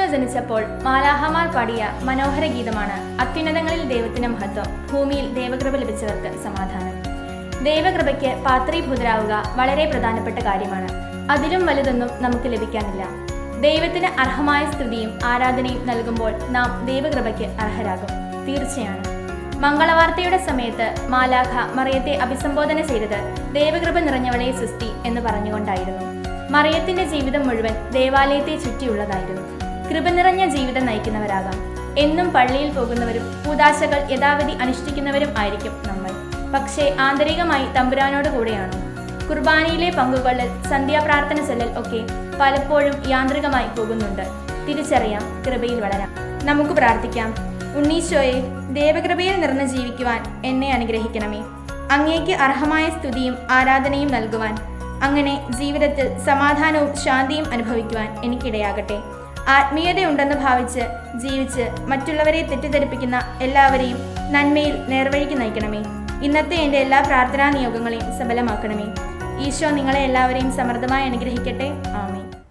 വിളിച്ചപ്പോൾ മാലാഹമാർ പാടിയ മനോഹര ഗീതമാണ് അത്യുന്നതങ്ങളിൽ ദൈവത്തിന്റെ മഹത്വം ഭൂമിയിൽ ദൈവകൃപ ലഭിച്ചവർക്ക് സമാധാനം. ദൈവകൃപയ്ക്ക് പാത്രീഭൂതരാവുക വളരെ പ്രധാനപ്പെട്ട കാര്യമാണ്. അതിലും വലുതൊന്നും നമുക്ക് ലഭിക്കാനില്ല. ദൈവത്തിന് അർഹമായ സ്തുതിയും ആരാധനയും നൽകുമ്പോൾ നാം ദൈവകൃപയ്ക്ക് അർഹരാകും. തീർച്ചയാണ്. മംഗളവാർത്തയുടെ സമയത്ത് മാലാഖ മറിയത്തെ അഭിസംബോധന ചെയ്തത് ദൈവകൃപ നിറഞ്ഞവളെ സുസ്തി എന്ന് പറഞ്ഞുകൊണ്ടായിരുന്നു. മറിയത്തിന്റെ ജീവിതം മുഴുവൻ ദേവാലയത്തെ ചുറ്റിയുള്ളതായിരുന്നു. കൃപ നിറഞ്ഞ ജീവിതം നയിക്കുന്നവരാകാം. എന്നും പള്ളിയിൽ പോകുന്നവരും കൂതാശകൾ യഥാവിധി അനുഷ്ഠിക്കുന്നവരും ആയിരിക്കും നമ്മൾ. പക്ഷേ ആന്തരികമായി തമ്പുരാനോട് കൂടെയാണോ. കുർബാനയിലെ പങ്കുകൊള്ളൽ സന്ധ്യാപ്രാർത്ഥന ചെല്ലൽ ഒക്കെ പലപ്പോഴും യാന്ത്രികമായി പോകുന്നുണ്ട്. തിരിച്ചറിയാം കൃപയിൽ വളരാം. നമുക്ക് പ്രാർത്ഥിക്കാം. ഉണ്ണീശോയെ ദേവകൃപയിൽ നിറഞ്ഞു ജീവിക്കുവാൻ എന്നെ അനുഗ്രഹിക്കണമേ. അങ്ങേക്ക് അർഹമായ സ്തുതിയും ആരാധനയും നൽകുവാൻ അങ്ങനെ ജീവിതത്തിൽ സമാധാനവും ശാന്തിയും അനുഭവിക്കുവാൻ എനിക്കിടയാകട്ടെ. ആത്മീയതയുണ്ടെന്ന് ഭാവിച്ച് ജീവിച്ച് മറ്റുള്ളവരെ തെറ്റിദ്ധരിപ്പിക്കുന്ന എല്ലാവരെയും നന്മയിൽ നേർവഴിക്ക് നയിക്കണമേ. ഇന്നത്തെ എന്റെ എല്ലാ പ്രാർത്ഥനാ നിയോഗങ്ങളെയും സഫലമാക്കണമേ ഈശോ നിങ്ങളെ എല്ലാവരെയും സമൃദ്ധമായി അനുഗ്രഹിക്കട്ടെ. ആമേ